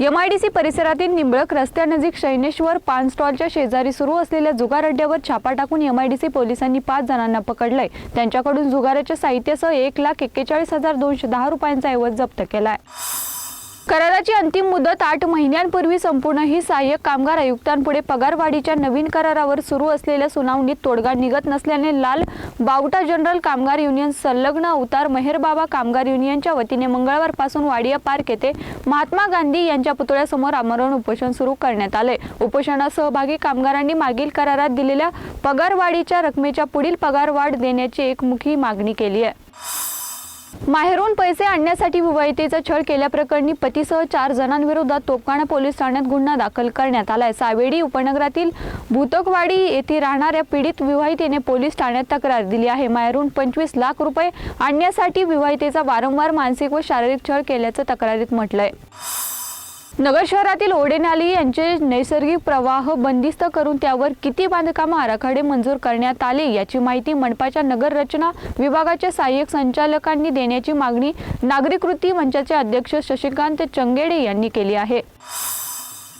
MIDC परिसरातील निंबळक रस्त्यानजीक शैनेश्वर पान स्टॉलच्या शेजारी सुरू असलेल्या जुगार अड्ड्यावर छापा टाकून एमआयडीसी पोलिसांनी पाच जणांना पकडलंय. त्यांच्याकडून जुगाराच्या साहित्यासह एक लाख एक्केचाळीस हजार दोनशे दहा रुपयांचा ऐवज जप्त केलाय. कराराची अंतिम मुदत आठ महिन्यांपूर्वी संपूर्ण ही सहाय्यक कामगार आयुक्तांपुढे पगारवाढीच्या नवीन करारावर सुरू असलेल्या सुनावणीत तोडगा निघत नसल्याने लाल बावटा जनरल कामगार युनियन संलग्न अवतार मेहरबाबा कामगार युनियनच्या वतीने मंगळवारपासून वाडिया पार्क येथे महात्मा गांधी यांच्या पुतळ्यासमोर आमरण उपोषण सुरू करण्यात आले. उपोषणात सहभागी कामगारांनी मागील करारात दिलेल्या पगारवाढीच्या रकमेच्या पुढील पगारवाढ देण्याची एकमुखी मागणी केली आहे. माहेरून पैसे आणण्यासाठी विवाहितेचा छळ केल्याप्रकरणी पतीसह चार जणांविरोधात तोपखाना पोलीस ठाण्यात गुन्हा दाखल करण्यात आलाय. सावेडी उपनगरातील भूतकवाडी येथे राहणाऱ्या पीडित विवाहितेने पोलीस ठाण्यात तक्रार दिली आहे. माहेरून पंचवीस लाख रुपये आणण्यासाठी विवाहितेचा वारंवार मानसिक व शारीरिक छळ केल्याचं तक्रारीत म्हटलंय. नगर शहरातील ओढेनाली यांचे नैसर्गिक प्रवाह बंदिस्त करून त्यावर किती बांधकाम आराखडे मंजूर करण्यात आले याची माहिती मनपाच्या नगर रचना विभागाच्या सहाय्यक संचालकांनी देण्याची मागणी नागरिक कृती मंचाचे अध्यक्ष शशिकांत चंगेडे यांनी केली आहे.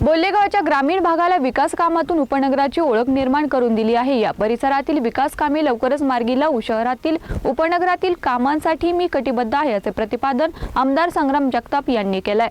बोल्लेगावच्या ग्रामीण भागाला विकास कामातून उपनगराची ओळख निर्माण करून दिली आहे. या परिसरातील विकास कामे लवकरच मार्गी लावू शहरातील उपनगरातील कामांसाठी मी कटिबद्ध आहे असे प्रतिपादन आमदार संग्राम जगताप यांनी केलंय.